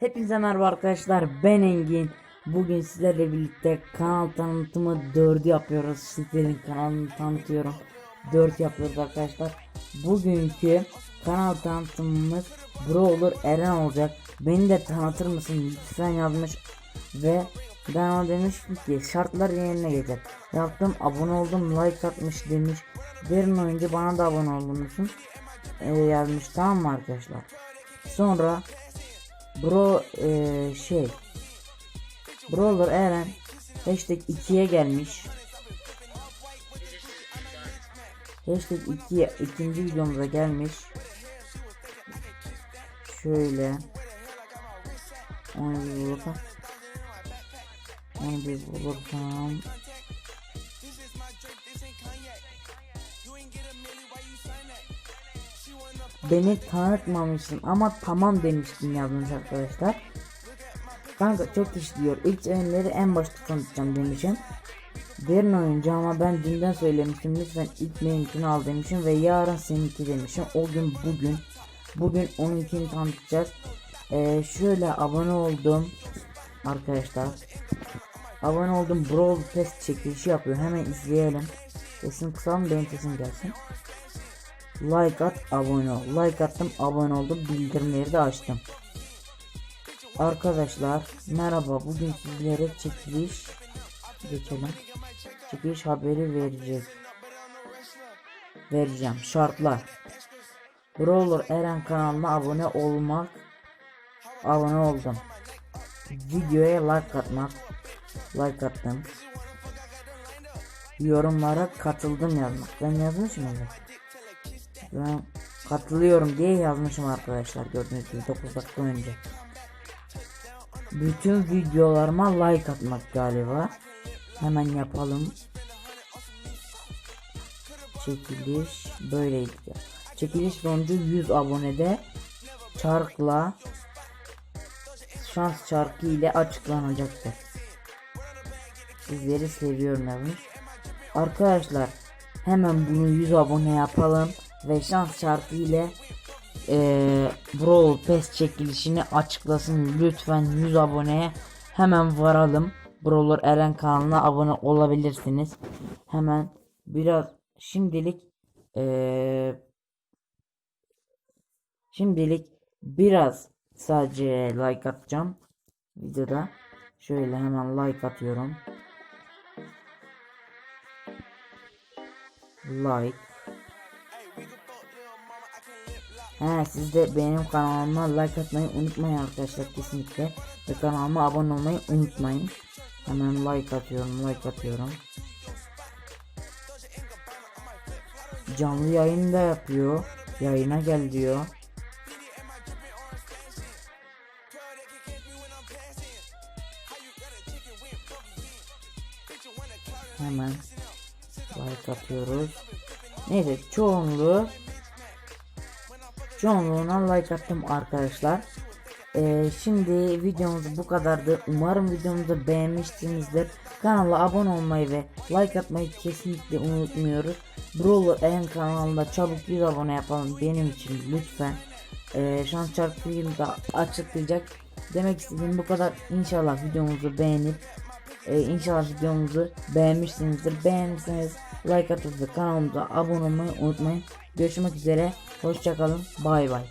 Hepinize merhaba arkadaşlar ben Engin. Bugün sizlerle birlikte kanal tanıtımı 4'ü yapıyoruz. Sizlerin kanalını tanıtıyorum. 4 yapıyoruz arkadaşlar. Bugünkü kanal tanıtımımız Brawler Eren olacak. Beni de tanıtır mısın? Lütfen yazmış Ve ben ona demiştim ki şartlar yerine gelecek. Yaptım abone oldum like atmış demiş. Derin oyuncu bana da abone olur musun Ee, yazmış tamam mı arkadaşlar? Sonra Bro eee şey. Brawler Eren Hashtag 2'ye gelmiş. Hashtag 2'ye ikinci videomuza gelmiş. Şöyle. Onu bir bulursam. Onu Beni tanıtmamışsın ama tamam demiştin yazmış arkadaşlar. Kanka çok iş diyor. İlk en başta tanıtacağım demişim. Derin oyuncu ama ben dünden söylemiştim. Lütfen ilk benimkini al demişim ve yarın seninki demişim. O gün bugün. Bugün onunkini tanıtacağız. Ee, şöyle abone oldum. Arkadaşlar. Abone oldum. Brawl test çekilişi yapıyor. Hemen izleyelim. Sesim kısalım benim sesim gelsin. Like at, abone ol. Like attım, abone oldum, bildirimleri de açtım. Arkadaşlar merhaba. Bugün sizlere çekiliş geçelim. Çekiliş haberi verecek. Vereceğim. Şartlar. Brawler Eren kanalına abone olmak. Abone oldum. Videoya like atmak. Like attım. Yorumlara katıldım yazmak. Ben yazmış mıydım? Ben katılıyorum diye yazmışım arkadaşlar gördüğünüz gibi 9 dakika önce. Bütün videolarıma like atmak galiba. Hemen yapalım. Çekiliş böyleydi. Çekiliş sonucu 100 abonede çarkla şans çarkı ile açıklanacaktır. Sizleri seviyorum yazmış. Arkadaşlar hemen bunu 100 abone yapalım ve şans şarkı ile eee Brawl Pass çekilişini açıklasın lütfen 100 aboneye hemen varalım. Brawler Eren kanalına abone olabilirsiniz. Hemen biraz şimdilik eee şimdilik biraz sadece like atacağım videoda. Şöyle hemen like atıyorum. Like He siz de benim kanalıma like atmayı unutmayın arkadaşlar kesinlikle. Ve kanalıma abone olmayı unutmayın. Hemen like atıyorum like atıyorum. Canlı yayın da yapıyor. Yayına gel diyor. Hemen like atıyoruz. Neyse çoğunluğu çoğunluğuna like attım arkadaşlar. Ee, şimdi videomuz bu kadardı. Umarım videomuzu beğenmişsinizdir. Kanala abone olmayı ve like atmayı kesinlikle unutmuyoruz. Brawler en kanalında çabuk 100 abone yapalım benim için lütfen. Ee, şans çarpıyı da açıklayacak. Demek istediğim bu kadar. İnşallah videomuzu beğenip e, inşallah videomuzu beğenmişsinizdir. Beğendiyseniz like atıp kanalımıza abone olmayı unutmayın. Görüşmek üzere. Hoşçakalın. Bay bay.